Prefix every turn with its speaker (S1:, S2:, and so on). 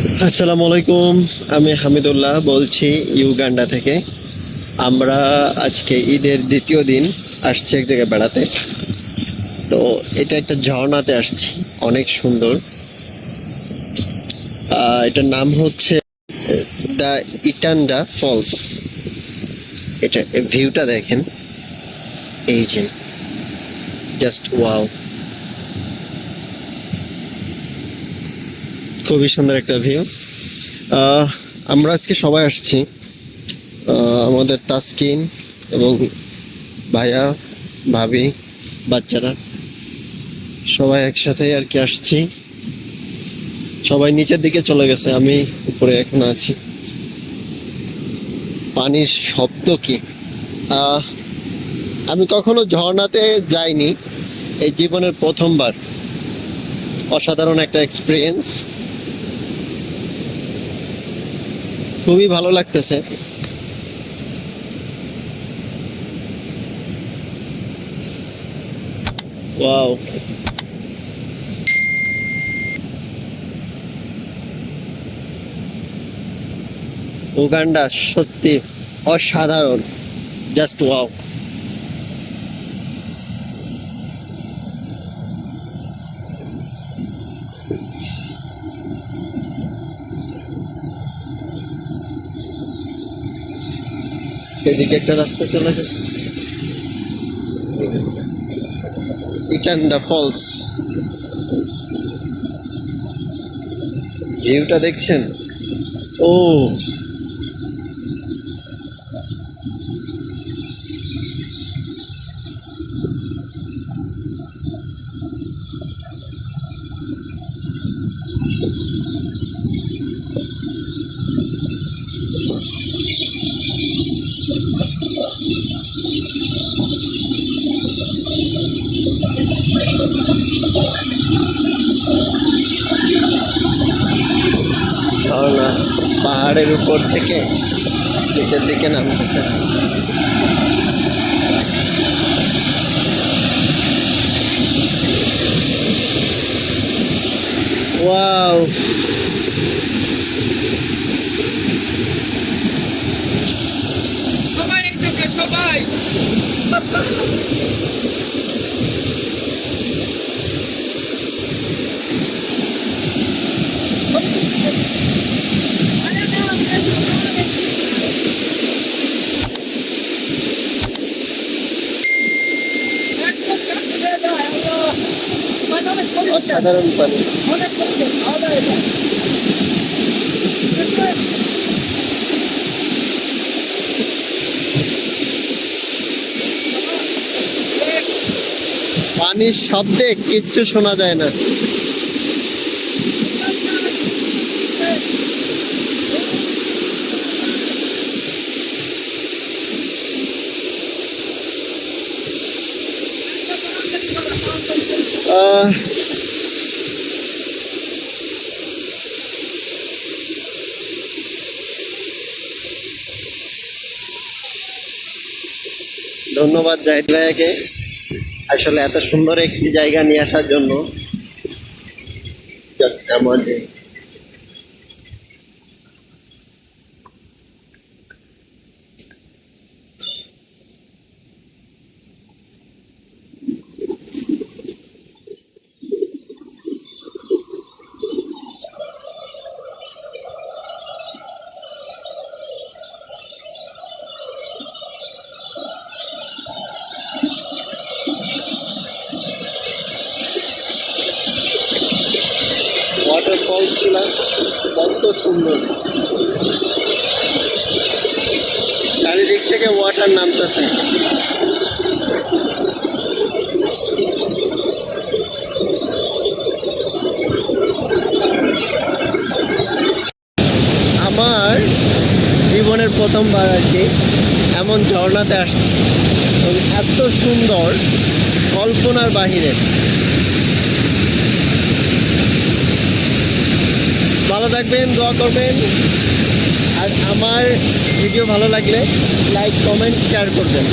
S1: আসসালামু আলাইকুম, আমি হামিদুল্লাহ বলছি ইউগান্ডা থেকে। আমরা আজকে ঈদের দ্বিতীয় দিন আসছি এক জায়গায় বেড়াতে। তো এটা একটা ঝর্ণাতে আসছি, অনেক সুন্দর। এটার নাম হচ্ছে দ্য ইটান্ডা ফলস। এটা ভিউটা দেখেন। এই যে জাস্ট ওয়াও খুবই সুন্দর একটা ভিউ আমরা আজকে সবাই আসছি আমাদের তাসকিন এবং ভাইয়া, ভাবি, বাচ্চারা, সবাই একসাথে আর কি আসছি। সবাই নিচের দিকে চলে গেছে, আমি উপরে এখন আছি। পানির শব্দ কি? আমি কখনো ঝর্ণাতে যাইনি, এই জীবনের প্রথমবার। অসাধারণ একটা এক্সপিরিয়েন্স খুবই ভালো লাগতেছে। ওয়াও। উগান্ডা সত্যি অসাধারণ। Just wow. সেদিকে একটা রাস্তা চলে গেছে। Itanda falls. ভিউটা দেখছেন? ও। ঝর্ণা পাহাড়ের উপর থেকে নিচের দিকে নামতেছে। ওয়াও
S2: সবাই একসাথে সবাই
S1: অসাধারণ পানি
S2: অনেক কষ্ট খাওয়া দাওয়া এটা
S1: পানির শব্দে কিচ্ছু শোনা যায় না। ধন্যবাদ জাহিদ ভাইয়াকে। আসলে এত সুন্দর একটি জায়গা নিয়ে আসার জন্য জাস্ট ওয়াটারফলসগুলা কত সুন্দর। চারিদিক থেকে ওয়াটার নামতেছে। আমার জীবনের প্রথমবার আর কি এমন ঝর্ণাতে আসছি এবং এত সুন্দর কল্পনার বাহিরে। ভালো থাকবেন দোয়া করবেন। আর আমার ভিডিও ভালো লাগলে লাইক কমেন্ট শেয়ার করবেন।